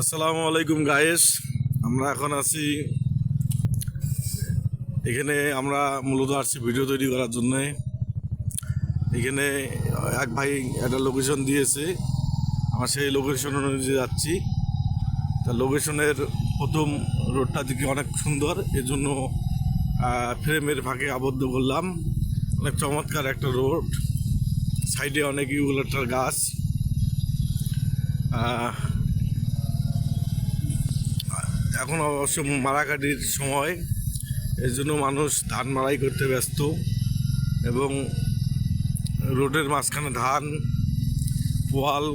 আসসালামু আলাইকুম গায়েস আমরা এখন আছি এখানে আমরা মূলত আসছি ভিডিও তৈরি করার জন্য। এখানে এক ভাই একটা লোকেশন দিয়েছে। আমরা সেই লোকেশন অনুযায়ী যাচ্ছি। তা লোকেশনের প্রথম রোডটা দিকে অনেক সুন্দর। এজন্য ফ্রেমের ফাঁকে আবদ্ধ করলাম। অনেক চমৎকার একটা রোড সাইডে অনেক ইউগুলাটার গাছ। এখন অবশ্য মারাকাটির সময় এর জন্য মানুষ ধান মারাই করতে ব্যস্ত এবং রোডের মাঝখানে ধান, পোয়াল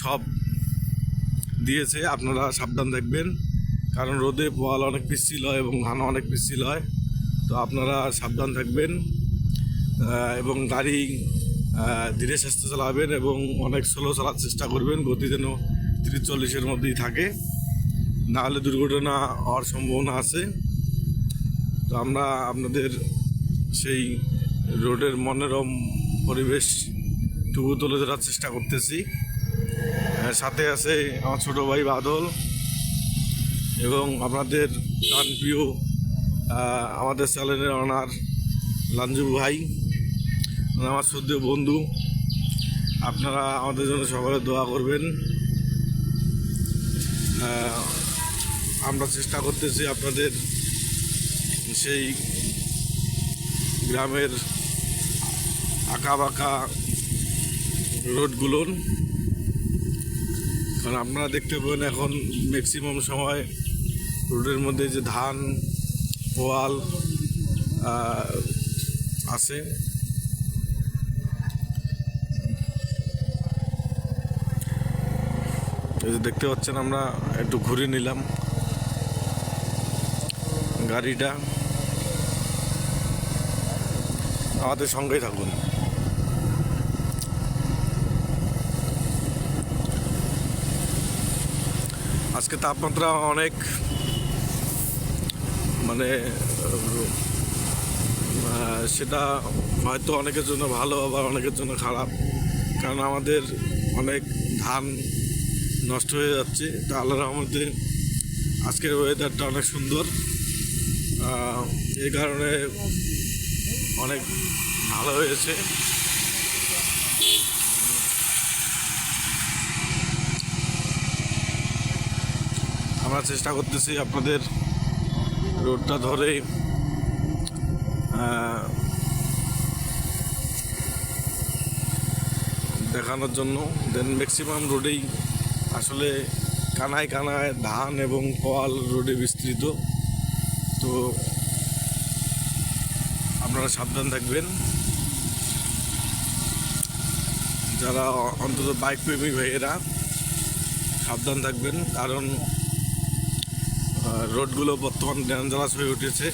সব দিয়েছে, আপনারা সাবধান থাকবেন কারণ রোদে পোয়াল অনেক পিচ্ছিল হয় এবং ধান অনেক পিচ্ছিল হয়, তো আপনারা সাবধান থাকবেন। এবং গাড়ি ধীরে সুস্থে চালাবেন এবং অনেক স্লো চালার চেষ্টা করবেন, গতি যেন তিরিশ চল্লিশের মধ্যেই থাকে। না হলে দুর্ঘটনা হওয়ার সম্ভাবনা আছে। তো আমরা আপনাদের সেই রোডের মনোরম পরিবেশ টুকু তুলে ধরার চেষ্টা করতেছি। সাথে আছে আমার ছোটো ভাই বাদল এবং আপনাদের প্রিয় আমাদের চ্যানেলের অনার লাঞ্জু ভাই আমার শ্রদ্ধেয় বন্ধু। আপনারা আমাদের জন্য সকলে দোয়া করবেন। আমরা চেষ্টা করতেছি আপনাদের সেই গ্রামের আঁকা বাঁকা রোডগুলোর। কারণ আপনারা দেখতে পাবেন এখন ম্যাক্সিমাম সময় রোডের মধ্যে যে ধান পোয়াল আছে। দেখতে পাচ্ছেন আমরা, একটু ঘুরে নিলাম। গাড়িটা আমাদের সঙ্গেই থাকুন। আজকে তাপমাত্রা অনেক মানে সেটা হয়তো অনেকের জন্য ভালো আবার অনেকের জন্য খারাপ। কারণ আমাদের অনেক ধান নষ্ট হয়ে যাচ্ছে। তা আল্লাহ রহমতে আজকের ওয়েদারটা অনেক সুন্দর। এই কারণে অনেক ভালো হয়েছে। আমরা চেষ্টা করতেছি আপনাদের রোডটা ধরে দেখানোর জন্য। দেন ম্যাক্সিমাম রোডেই আসলে কানায় কানায় ধান এবং কল রোডে বিস্তৃত। তো আপনারা সাবধান থাকবেন। যারা অন্তত বাইক প্রেমী ভাইয়েরা, সাবধান থাকবেন, কারণ রোডগুলো বর্তমান ডেঞ্জারাস হয়ে উঠেছে।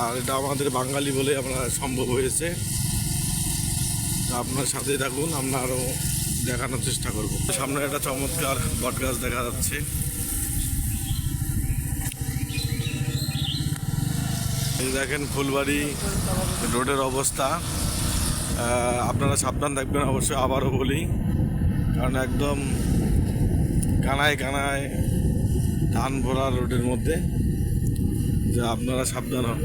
আর এটা আমাদের বাঙালি বলে আমরা সম্ভব হয়েছে। আপনার সাথে থাকুন, আমরা আরও দেখানোর চেষ্টা করব। সামনে একটা চমৎকার বট গাছ দেখা যাচ্ছে। দেখেন ফুলবাড়ি রোডের অবস্থা। আপনারা সাবধান থাকবেন, অবশ্যই আবারও বলি। কারণ একদম কানায় কানায় ধান ভরা রোডের মধ্যে, যে আপনারা সাবধান হন।